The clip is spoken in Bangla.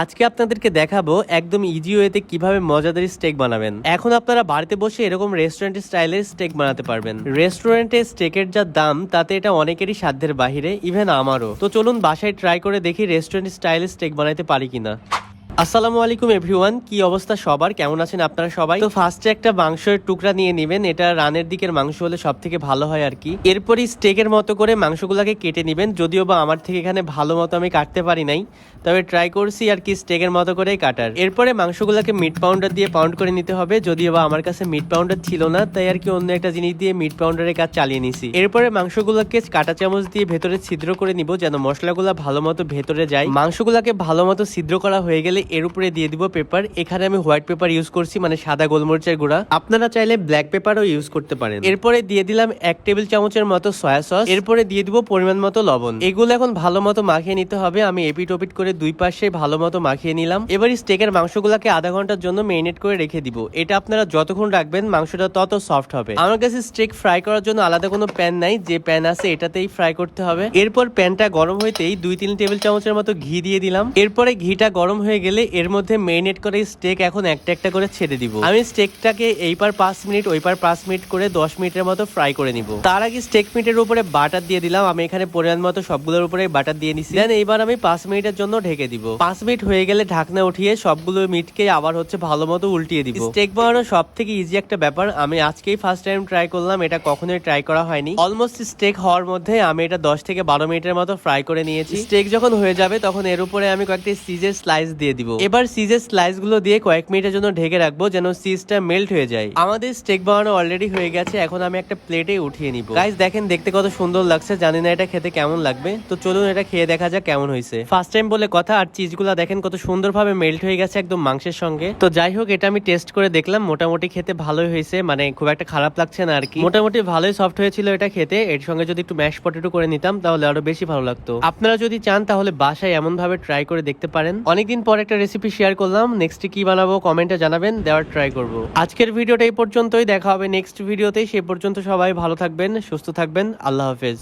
আজকে আপনাদেরকে দেখাবো একদম ইজি ওয়েতে কীভাবে মজাদার স্টেক বানাবেন। এখন আপনারা বাড়িতে বসে এরকম রেস্টুরেন্ট স্টাইলের স্টেক বানাতে পারবেন। রেস্টুরেন্টে স্টেকের যা দাম, তাতে এটা অনেকেরই সাধ্যের বাহিরে ইভেন আমারও। তো চলুন বাসায় ট্রাই করে দেখি রেস্টুরেন্ট স্টাইলের স্টেক বানাতে পারি কিনা। আসসালামু আলাইকুম এভরিওয়ান কি অবস্থা সবার? কেমন আছেন আপনারা সবাই? তো ফার্স্টে একটা মাংসের টুকরা নিয়ে নেবেন। এটা রানের দিকের মাংস হলে সব থেকে ভালো হয় আর কি। এরপরই স্টেকের মতো করে মাংসগুলোকে কেটে নেবেন। যদিও বা আমার থেকে এখানে ভালো মতো আমি কাটতে পারি নাই, তবে ট্রাই করছি আর কি স্টেকের মতো করেই কাটার। এরপরে মাংসগুলোকে মিট পাউন্ডার দিয়ে পাউন্ড করে নিতে হবে। যদিও বা আমার কাছে মিট পাউন্ডার ছিল না, তাই আর কি অন্য একটা জিনিস দিয়ে মিট পাউন্ডারের কাজ চালিয়ে নিছি। এরপরে মাংসগুলোকে কাটা চামচ দিয়ে ভেতরে ছিদ্র করে নিব, যেন মশলাগুলো ভালো মতো ভেতরে যায়। মাংসগুলোকে ভালো মতো ছিদ্র করা হয়ে গেলে এর উপরে দিয়ে দিব পেপার। এখানে আমি হোয়াইট পেপার ইউজ করছি মানে সাদা গোলমরিচের গুঁড়া। আপনারা চাইলে ব্ল্যাক পেপারও ইউজ করতে পারেন। এরপরে দিয়ে দিলাম এক টেবিল চামচের মতো সয়া সস এরপরে দিয়ে দিব পরিমাণ মতো লবণ। এগুলো এখন ভালো মতো মাখিয়ে নিতে হবে। আমি এপিট ওপিট করে দুই পাশে ভালো মতো মাখিয়ে নিলাম। এবার স্টেকের মাংসগুলোকে আধা ঘণ্টার জন্য মেরিনেট করে রেখে দিব। এটা আপনারা যতক্ষণ রাখবেন, মাংসটা তত সফট হবে। আমার কাছে স্টেক ফ্রাই করার জন্য আলাদা কোনো প্যান নাই। যে প্যান আছে, এটাতেই ফ্রাই করতে হবে। এরপর প্যানটা গরম হইতেই দুই তিন টেবিল চামচের মতো ঘি দিয়ে দিলাম। এরপরে ঘিটা গরম হয়ে গেলে এর মধ্যে মেরিনেট করে স্টেক এখন একটা একটা করে ছেড়ে দিব। আমি স্টেকটাকে এই পার পাঁচ মিনিট ওই পার পাঁচ মিনিট করে দশ মিনিটের মতো ফ্রাই করে নিব। তার আগে স্টেক মিটের উপরে বাটার দিয়ে দিলাম। আমি এখানে পরিমাণ মতো সবগুলোর উপরে বাটার দিয়ে নিছি। দেন এইবার আমি পাঁচ মিনিটের জন্য ঢেকে দিব। পাঁচ মিনিট হয়ে গেলে ঢাকনা উঠিয়ে সবগুলো মিটকে আবার হচ্ছে ভালো মতো উল্টিয়ে দিব। স্টেক বানানো সব থেকে ইজি একটা ব্যাপার। আমি আজকেই ফার্স্ট টাইম ট্রাই করলাম। এটা কখনোই ট্রাই করা হয়নি। অলমোস্ট স্টেক হওয়ার মধ্যে আমি এটা দশ থেকে বারো মিনিটের মতো ফ্রাই করে নিয়েছি। স্টেক যখন হয়ে যাবে তখন এর উপরে আমি কয়েকটি সিজের স্লাইস দিয়ে দিব। এবার সিজের স্লাইসগুলো দিয়ে কয়েক মিনিটের জন্য ঢেকে রাখব যেন সিজটা মেল্ট হয়ে যায়। আমাদের স্টেক বানানো অলরেডি হয়ে গেছে, এখন আমি একটা প্লেটে উঠিয়ে নিব। গাইস দেখেন, দেখতে কত সুন্দর লাগছে, জানি না এটা খেতে কেমন লাগবে। তো চলুন এটা খেয়ে দেখা যাক কেমন হয়েছে। ফার্স্ট টাইম বলে কথা, আর চিজগুলো দেখেন কত সুন্দরভাবে মেল্ট হয়ে গেছে একদম মাংসের সঙ্গে। তো যাই হোক, এটা আমি টেস্ট করে দেখলাম, মোটামুটি খেতে ভালোই হয়েছে মানে খুব একটা খারাপ লাগছে না আর কি। মোটামুটি ভালোই সফট হয়েছিল এটা খেতে, এর সঙ্গে যদি একটু ম্যাশ পটেটো করে নিতাম, তাহলে আরও বেশি ভালো লাগতো। আপনারা যদি চান, তাহলে বাসায় এমন ভাবে ট্রাই করে দেখতে পারেন। অনেকদিন পর একটা রেসিপি শেয়ার করলাম নেক্সটে কি বানাবো কমেন্টে জানাবেন, দেওয়ার ট্রাই করব। আজকের ভিডিওটা এই পর্যন্তই, দেখা হবে নেক্সট ভিডিওতে সেই পর্যন্ত সবাই ভালো থাকবেন, সুস্থ থাকবেন, আল্লাহ হাফেজ।